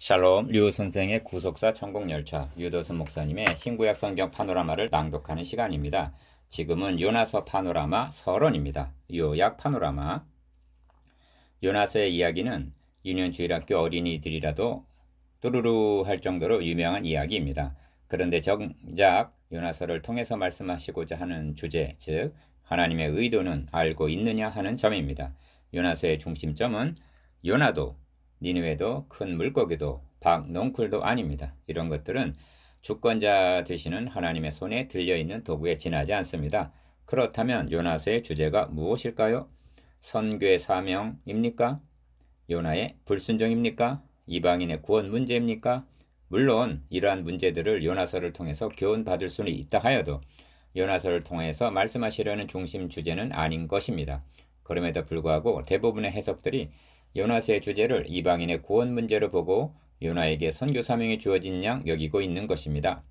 샬롬 류 선생의 구속사 천국열차 유도순 목사님의 신구약 성경 파노라마를 낭독하는 시간입니다. 지금은 요나서 파노라마 서론입니다. 요약 파노라마 요나서의 이야기는 유년 주일학교 어린이들이라도 뚜루루 할 정도로 유명한 이야기입니다. 그런데 정작 요나서를 통해서 말씀하시고자 하는 주제, 즉 하나님의 의도는 알고 있느냐 하는 점입니다. 요나서의 중심점은 요나도 니느웨도 큰 물고기도 박 농쿨도 아닙니다. 이런 것들은 주권자 되시는 하나님의 손에 들려 있는 도구에 지나지 않습니다. 그렇다면 요나서의 주제가 무엇일까요? 선교의 사명입니까? 요나의 불순종입니까? 이방인의 구원 문제입니까? 물론 이러한 문제들을 요나서를 통해서 교훈 받을 수는 있다 하여도 요나서를 통해서 말씀하시려는 중심 주제는 아닌 것입니다. 그럼에도 불구하고 대부분의 해석들이 요나서의 주제를 이방인의 구원 문제로 보고 요나에게 선교 사명이 주어진 양 여기고 있는 것입니다.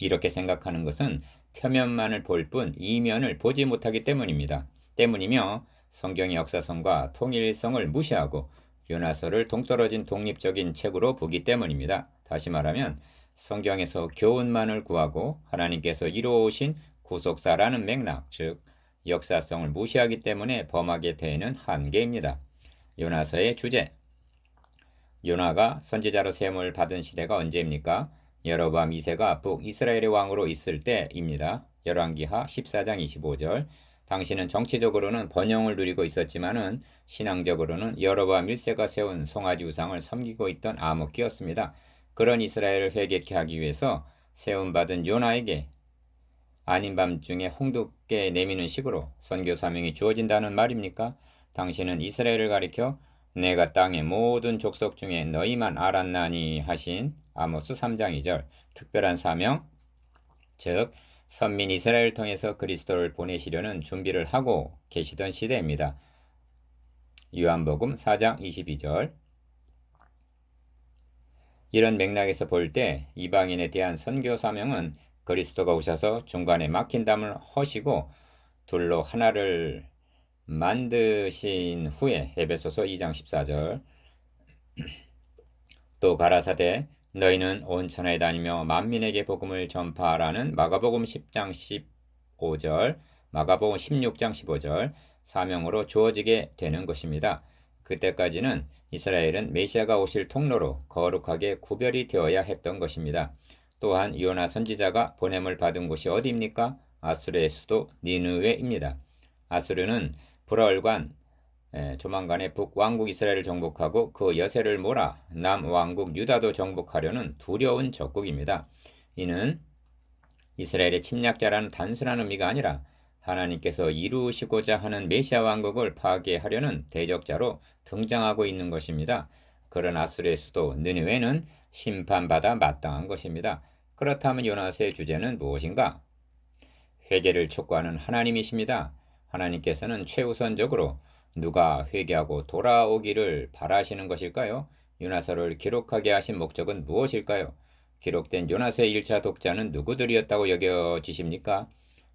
이렇게 생각하는 것은 표면만을 볼 뿐 이면을 보지 못하기 때문입니다. 때문이며 성경의 역사성과 통일성을 무시하고 요나서를 동떨어진 독립적인 책으로 보기 때문입니다. 다시 말하면 성경에서 교훈만을 구하고 하나님께서 이루어오신 구속사라는 맥락, 즉 역사성을 무시하기 때문에 범하게 되는 한계입니다. 요나서의 주제 요나가 선지자로 세움을 받은 시대가 언제입니까? 여로밤 2세가 북이스라엘의 왕으로 있을 때입니다. 열왕기하 14장 25절 당시는 정치적으로는 번영을 누리고 있었지만은 신앙적으로는 여로밤 1세가 세운 송아지 우상을 섬기고 있던 암흑기였습니다. 그런 이스라엘을 회개케 하기 위해서 세움받은 요나에게 아닌 밤중에 홍두깨 내미는 식으로 선교 사명이 주어진다는 말입니까? 당신은 이스라엘을 가리켜 내가 땅의 모든 족속 중에 너희만 알았나니 하신 아모스 3장 2절 특별한 사명 즉 선민 이스라엘을 통해서 그리스도를 보내시려는 준비를 하고 계시던 시대입니다. 요한복음 4장 22절 이런 맥락에서 볼 때 이방인에 대한 선교 사명은 그리스도가 오셔서 중간에 막힌 담을 허시고 둘로 하나를 만드신 후에 에베소서 2장 14절 또 가라사대 너희는 온 천하에 다니며 만민에게 복음을 전파하라는 마가복음 10장 15절 마가복음 16장 15절 사명으로 주어지게 되는 것입니다. 그때까지는 이스라엘은 메시아가 오실 통로로 거룩하게 구별이 되어야 했던 것입니다. 또한 요나 선지자가 보냄을 받은 곳이 어디입니까? 아수르의 수도 니느웨입니다. 아수르는 불월관 조만간에 북왕국 이스라엘을 정복하고 그 여세를 몰아 남왕국 유다도 정복하려는 두려운 적국입니다. 이는 이스라엘의 침략자라는 단순한 의미가 아니라 하나님께서 이루시고자 하는 메시아 왕국을 파괴하려는 대적자로 등장하고 있는 것입니다. 그런 아수르의 수도 느느웨는 심판받아 마땅한 것입니다. 그렇다면 요나스의 주제는 무엇인가? 회개를 촉구하는 하나님이십니다. 하나님께서는 최우선적으로 누가 회개하고 돌아오기를 바라시는 것일까요? 요나서를 기록하게 하신 목적은 무엇일까요? 기록된 요나서의 1차 독자는 누구들이었다고 여겨지십니까?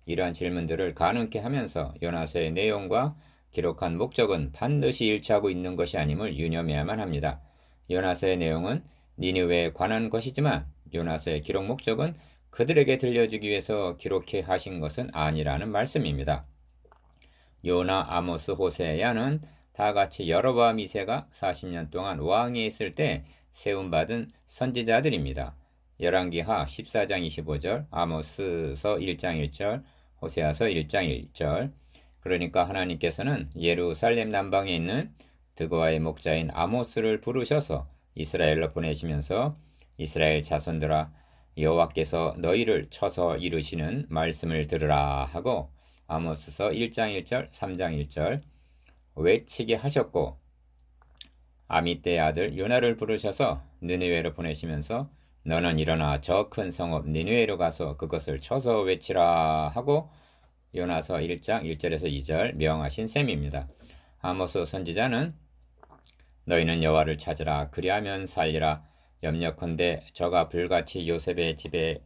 이러한 질문들을 가능케 하면서 요나서의 내용과 기록한 목적은 반드시 일치하고 있는 것이 아님을 유념해야만 합니다. 요나서의 내용은 니느웨에 관한 것이지만 요나서의 기록 목적은 그들에게 들려주기 위해서 기록해 하신 것은 아니라는 말씀입니다. 요나, 아모스, 호세야는 다 같이 여로보암 2세가 40년 동안 왕위에 있을 때 세움받은 선지자들입니다. 열왕기하 14장 25절, 아모스서 1장 1절, 호세아서 1장 1절. 그러니까 하나님께서는 예루살렘 남방에 있는 드고아의 목자인 아모스를 부르셔서 이스라엘로 보내시면서 이스라엘 자손들아 여호와께서 너희를 쳐서 이루시는 말씀을 들으라 하고 아모스서 1장 1절, 3장 1절 외치게 하셨고 아미떼의 아들 요나를 부르셔서 느네웨로 보내시면서 너는 일어나 저 큰 성읍 니느웨로 가서 그것을 쳐서 외치라 하고 요나서 1장 1절에서 2절 명하신 셈입니다. 아모스 선지자는 너희는 여호와를 찾으라 그리하면 살리라 염려컨대 저가 불같이 요셉의 집에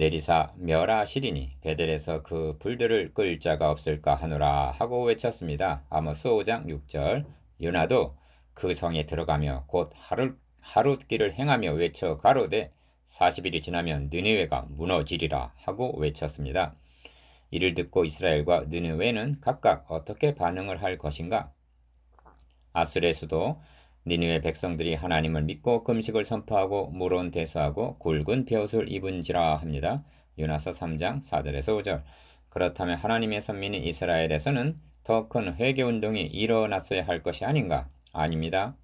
내리사 멸하시리니 베델에서 그 불들을 끌 자가 없을까 하노라 하고 외쳤습니다. 아모스 5장 6절 요나도 그 성에 들어가며 곧 하루 하룻길을 행하며 외쳐 가로되 40일이 지나면 느니웨가 무너지리라 하고 외쳤습니다. 이를 듣고 이스라엘과 느니웨는 각각 어떻게 반응을 할 것인가? 아술의 수도 니느웨 백성들이 하나님을 믿고 금식을 선포하고 물온 대수하고 굵은 베옷을 입은지라 합니다. 요나서 3장 4절에서 5절. 그렇다면 하나님의 선민인 이스라엘에서는 더 큰 회개 운동이 일어났어야 할 것이 아닌가? 아닙니다.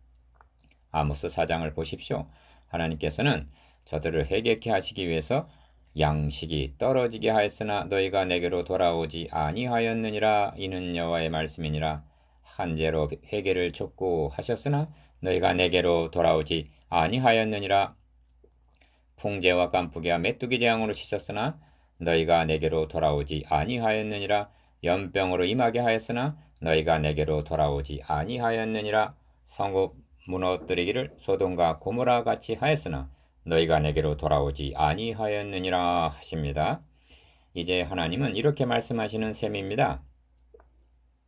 아모스 4장을 보십시오. 하나님께서는 저들을 회개케 하시기 위해서 양식이 떨어지게 하였으나 너희가 내게로 돌아오지 아니하였느니라 이는 여호와의 말씀이니라 한제로 회개를 촉구하셨으나 너희가 내게로 돌아오지 아니하였느니라 풍제와 깐풍기와 메뚜기 재앙으로 치셨으나 너희가 내게로 돌아오지 아니하였느니라 연병으로 임하게 하였으나 너희가 내게로 돌아오지 아니하였느니라 성읍 무너뜨리기를 소돔과 고모라 같이 하였으나 너희가 내게로 돌아오지 아니하였느니라 하십니다. 이제 하나님은 이렇게 말씀하시는 셈입니다.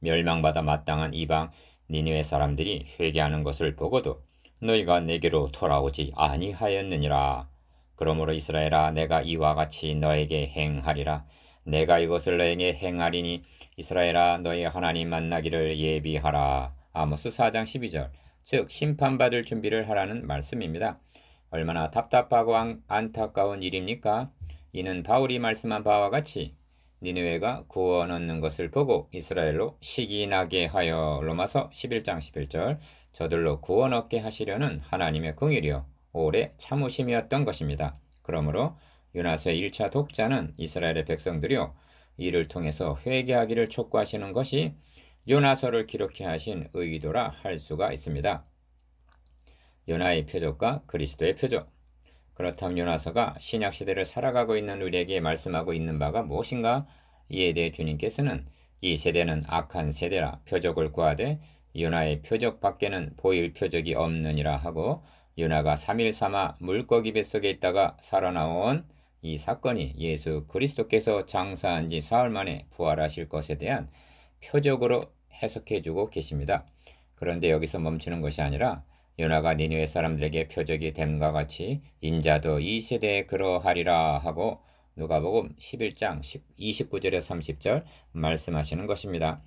멸망받아 마땅한 이방 니느웨 사람들이 회개하는 것을 보고도 너희가 내게로 돌아오지 아니하였느니라. 그러므로 이스라엘아 내가 이와 같이 너에게 행하리라. 내가 이것을 너에게 행하리니 이스라엘아 너희 하나님 만나기를 예비하라. 아모스 4장 12절. 즉 심판받을 준비를 하라는 말씀입니다. 얼마나 답답하고 안, 안타까운 일입니까? 이는 바울이 말씀한 바와 같이 니느웨가 구원 얻는 것을 보고 이스라엘로 시기 나게 하여 로마서 11장 11절 저들로 구원 얻게 하시려는 하나님의 긍휼이요 오래 참으심이었던 것입니다. 그러므로 요나서의 1차 독자는 이스라엘의 백성들이요 이를 통해서 회개하기를 촉구하시는 것이 요나서를 기록해 하신 의도라 할 수가 있습니다. 요나의 표적과 그리스도의 표적. 그렇다면 요나서가 신약 시대를 살아가고 있는 우리에게 말씀하고 있는 바가 무엇인가? 이에 대해 주님께서는 이 세대는 악한 세대라 표적을 구하되 요나의 표적 밖에는 보일 표적이 없느니라 하고 요나가 3일 삼아 물고기 뱃속에 있다가 살아나온 이 사건이 예수 그리스도께서 장사한 지 사흘 만에 부활하실 것에 대한 표적으로 해석해 주고 계십니다. 그런데 여기서 멈추는 것이 아니라 요나가 니느웨 사람들에게 표적이 됨과 같이 인자도 이 세대에 그러하리라 하고 누가복음 11장 29절에 30절 말씀하시는 것입니다.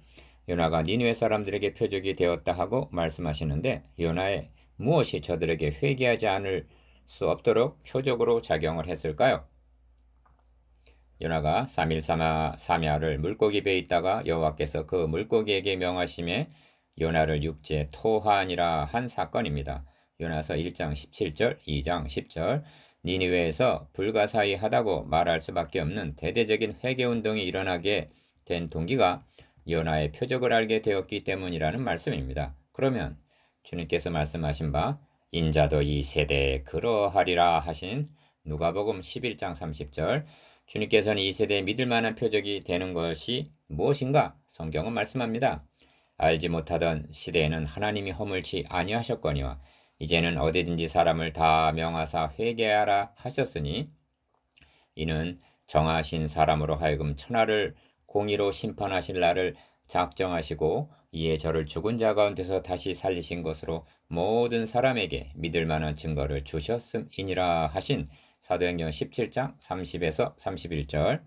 요나가 니느웨 사람들에게 표적이 되었다 하고 말씀하시는데 요나의 무엇이 저들에게 회개하지 않을 수 없도록 표적으로 작용을 했을까요? 요나가 3일 사마 사마를 물고기 배에 있다가 여호와께서 그 물고기에게 명하심에 요나를 육지에 토하니라 한 사건입니다. 요나서 1장 17절, 2장 10절 니니웨에서 불가사의하다고 말할 수밖에 없는 대대적인 회개 운동이 일어나게 된 동기가 요나의 표적을 알게 되었기 때문이라는 말씀입니다. 그러면 주님께서 말씀하신 바 인자도 이 세대에 그러하리라 하신 누가복음 11장 30절 주님께서는 이 세대에 믿을 만한 표적이 되는 것이 무엇인가 성경은 말씀합니다. 알지 못하던 시대에는 하나님이 허물치 아니하셨거니와 이제는 어디든지 사람을 다 명하사 회개하라 하셨으니 이는 정하신 사람으로 하여금 천하를 공의로 심판하실 날을 작정하시고 이에 저를 죽은 자 가운데서 다시 살리신 것으로 모든 사람에게 믿을 만한 증거를 주셨음이니라 하신 사도행전 17장 30에서 31절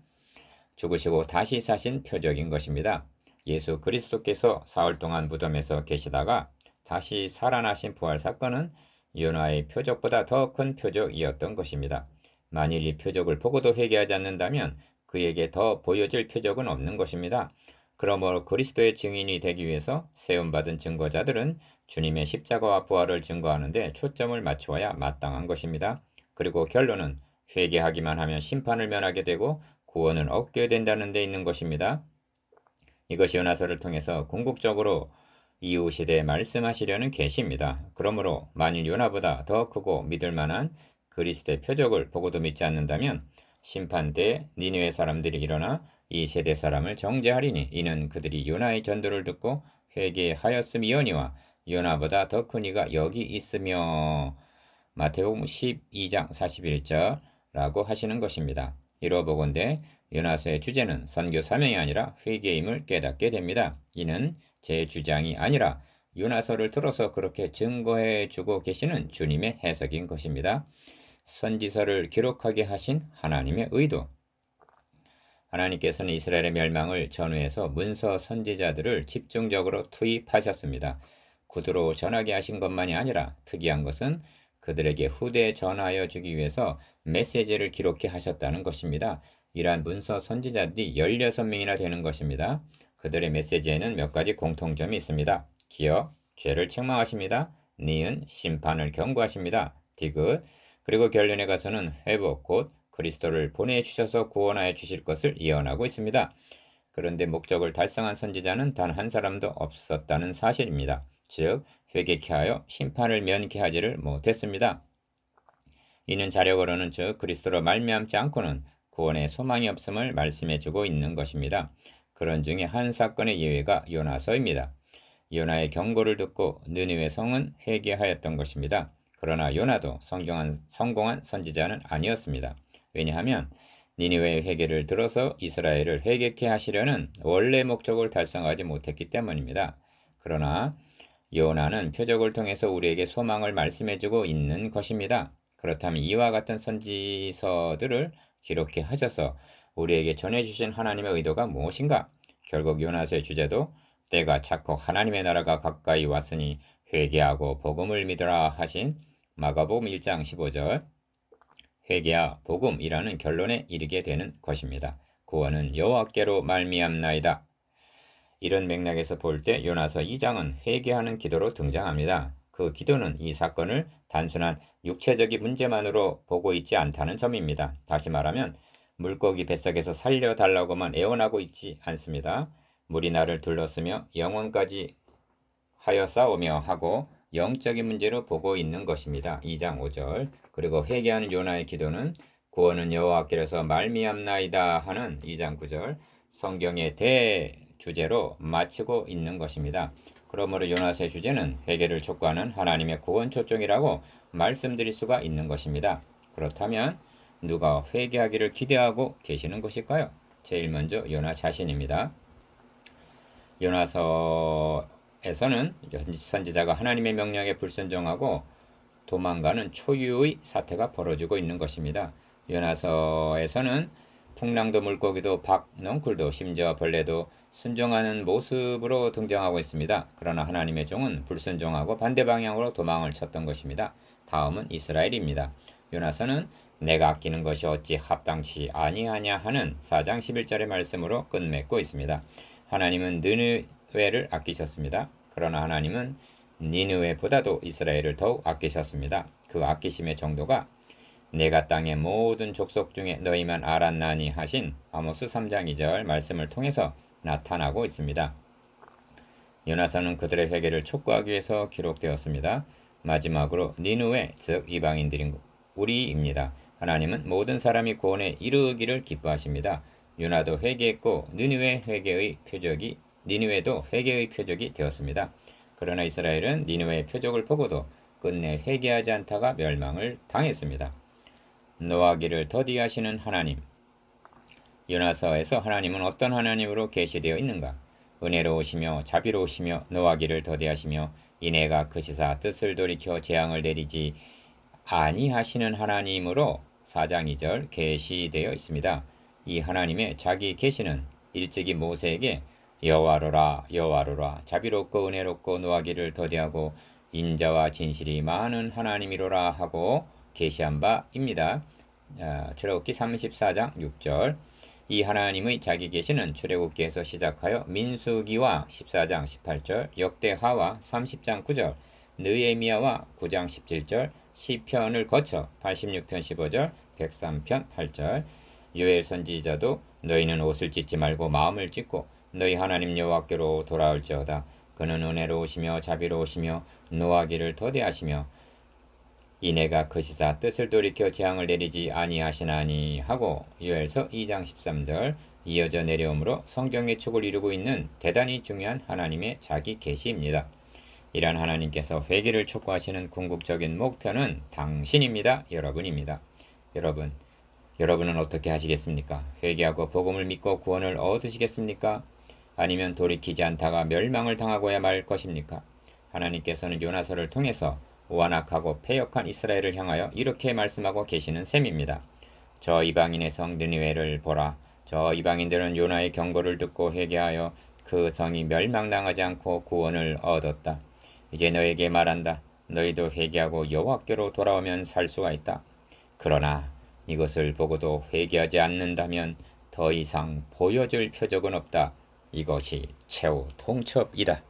죽으시고 다시 사신 표적인 것입니다. 예수 그리스도께서 사흘 동안 무덤에서 계시다가 다시 살아나신 부활 사건은 요나의 표적보다 더 큰 표적이었던 것입니다. 만일 이 표적을 보고도 회개하지 않는다면 그에게 더 보여질 표적은 없는 것입니다. 그러므로 그리스도의 증인이 되기 위해서 세움받은 증거자들은 주님의 십자가와 부활을 증거하는데 초점을 맞추어야 마땅한 것입니다. 그리고 결론은 회개하기만 하면 심판을 면하게 되고 구원을 얻게 된다는 데 있는 것입니다. 이것이 요나서를 통해서 궁극적으로 이후 시대에 말씀하시려는 계시입니다. 그러므로 만일 요나보다 더 크고 믿을 만한 그리스도의 표적을 보고도 믿지 않는다면 심판 때 니느웨 사람들이 일어나 이 세대 사람을 정죄하리니 이는 그들이 요나의 전도를 듣고 회개하였음이오니와 요나보다 더 큰 이가 여기 있으며 마태복음 12장 41절라고 하시는 것입니다. 이로 보건대 요나서의 주제는 선교 사명이 아니라 회개임을 깨닫게 됩니다. 이는 제 주장이 아니라 요나서를 들어서 그렇게 증거해 주고 계시는 주님의 해석인 것입니다. 선지서를 기록하게 하신 하나님의 의도. 하나님께서는 이스라엘의 멸망을 전후해서 문서 선지자들을 집중적으로 투입하셨습니다. 구두로 전하게 하신 것만이 아니라 특이한 것은 그들에게 후대에 전하여 주기 위해서 메시지를 기록해 하셨다는 것입니다. 이러한 문서 선지자들이 16명이나 되는 것입니다. 그들의 메시지에는 몇 가지 공통점이 있습니다. 기억, 죄를 책망하십니다. 니은, 심판을 경고하십니다. 디귿, 그리고 결론에 가서는 회복, 곧 그리스도를 보내주셔서 구원하여 주실 것을 예언하고 있습니다. 그런데 목적을 달성한 선지자는 단 한 사람도 없었다는 사실입니다. 즉, 회개케 하여 심판을 면케 하지를 못했습니다. 이는 자력으로는 즉 그리스도로 말미암지 않고는 구원의 소망이 없음을 말씀해 주고 있는 것입니다. 그런 중에 한 사건의 예외가 요나서입니다. 요나의 경고를 듣고 느니웨 성은 회개하였던 것입니다. 그러나 요나도 성경한, 성공한 선지자는 아니었습니다. 왜냐하면 니니웨의 회개를 들어서 이스라엘을 회개케 하시려는 원래 목적을 달성하지 못했기 때문입니다. 그러나 요나는 표적을 통해서 우리에게 소망을 말씀해주고 있는 것입니다. 그렇다면 이와 같은 선지서들을 기록해 하셔서 우리에게 전해주신 하나님의 의도가 무엇인가? 결국 요나서의 주제도 때가 차고 하나님의 나라가 가까이 왔으니 회개하고 복음을 믿으라 하신 마가복음 1장 15절 회개와 복음이라는 결론에 이르게 되는 것입니다. 구원은 여호와께로 말미암나이다. 이런 맥락에서 볼 때 요나서 2장은 회개하는 기도로 등장합니다. 그 기도는 이 사건을 단순한 육체적인 문제만으로 보고 있지 않다는 점입니다. 다시 말하면 물고기 뱃속에서 살려달라고만 애원하고 있지 않습니다. 물이 나를 둘렀으며 영원까지 하여 싸우며 하고 영적인 문제로 보고 있는 것입니다. 2장 5절 그리고 회개하는 요나의 기도는 구원은 여호와께로서 말미암나이다 하는 2장 9절 성경의 대 주제로 마치고 있는 것입니다. 그러므로 요나스의 주제는 회개를 촉구하는 하나님의 구원 초청이라고 말씀드릴 수가 있는 것입니다. 그렇다면 누가 회개하기를 기대하고 계시는 것일까요? 제일 먼저 요나 자신입니다. 요나서에서는 선지자가 하나님의 명령에 불순종하고 도망가는 초유의 사태가 벌어지고 있는 것입니다. 요나서에서는 풍랑도 물고기도 박, 넝쿨도 심지어 벌레도 순종하는 모습으로 등장하고 있습니다. 그러나 하나님의 종은 불순종하고 반대 방향으로 도망을 쳤던 것입니다. 다음은 이스라엘입니다. 요나서는 내가 아끼는 것이 어찌 합당치 아니하냐 하는 4장 11절의 말씀으로 끝맺고 있습니다. 하나님은 느느웨를 아끼셨습니다. 그러나 하나님은 니느웨보다도 이스라엘을 더욱 아끼셨습니다. 그 아끼심의 정도가 내가 땅의 모든 족속 중에 너희만 알았나니 하신 아모스 3장 2절 말씀을 통해서 나타나고 있습니다. 요나서는 그들의 회개를 촉구하기 위해서 기록되었습니다. 마지막으로 니누의 즉 이방인들인 우리입니다. 하나님은 모든 사람이 구원에 이르기를 기뻐하십니다. 요나도 회개했고 니누의 회개의 표적이 니누에도 회개의 표적이 되었습니다. 그러나 이스라엘은 니누의 표적을 보고도 끝내 회개하지 않다가 멸망을 당했습니다. 노하기를 더디하시는 하나님. 요나서에서 하나님은 어떤 하나님으로 계시되어 있는가? 은혜로우시며 자비로우시며 노하기를 더디하시며 이내가 그 시사 뜻을 돌이켜 재앙을 내리지 아니하시는 하나님으로 4장 2절 계시되어 있습니다. 이 하나님의 자기 계시는 일찍이 모세에게 여호와로라 여호와로라 자비롭고 은혜롭고 노하기를 더디하고 인자와 진실이 많은 하나님이로라 하고 계시한 바입니다. 아, 출애굽기 34장 6절 이 하나님의 자기 계시는 출애굽기에서 시작하여 민수기와 14장 18절, 역대하와 30장 9절, 느에미야와 9장 17절, 시편을 거쳐 86편 15절, 103편 8절, 요엘 선지자도 너희는 옷을 찢지 말고 마음을 찢고 너희 하나님 여호와께로 돌아올지어다. 그는 은혜로우시며 자비로우시며 노하기를 더디하시며 이내가 그 시사 뜻을 돌이켜 재앙을 내리지 아니하시나니 하고 요엘서 2장 13절 이어져 내려오므로 성경의 축을 이루고 있는 대단히 중요한 하나님의 자기 계시입니다. 이러한 하나님께서 회개를 촉구하시는 궁극적인 목표는 당신입니다. 여러분입니다. 여러분, 여러분은 어떻게 하시겠습니까? 회개하고 복음을 믿고 구원을 얻으시겠습니까? 아니면 돌이키지 않다가 멸망을 당하고야 말 것입니까? 하나님께서는 요나서를 통해서 완악하고 패역한 이스라엘을 향하여 이렇게 말씀하고 계시는 셈입니다. 저 이방인의 성 느니웨를 보라. 저 이방인들은 요나의 경고를 듣고 회개하여 그 성이 멸망당하지 않고 구원을 얻었다. 이제 너에게 말한다. 너희도 회개하고 여호와께로 돌아오면 살 수가 있다. 그러나 이것을 보고도 회개하지 않는다면 더 이상 보여줄 표적은 없다. 이것이 최후 통첩이다.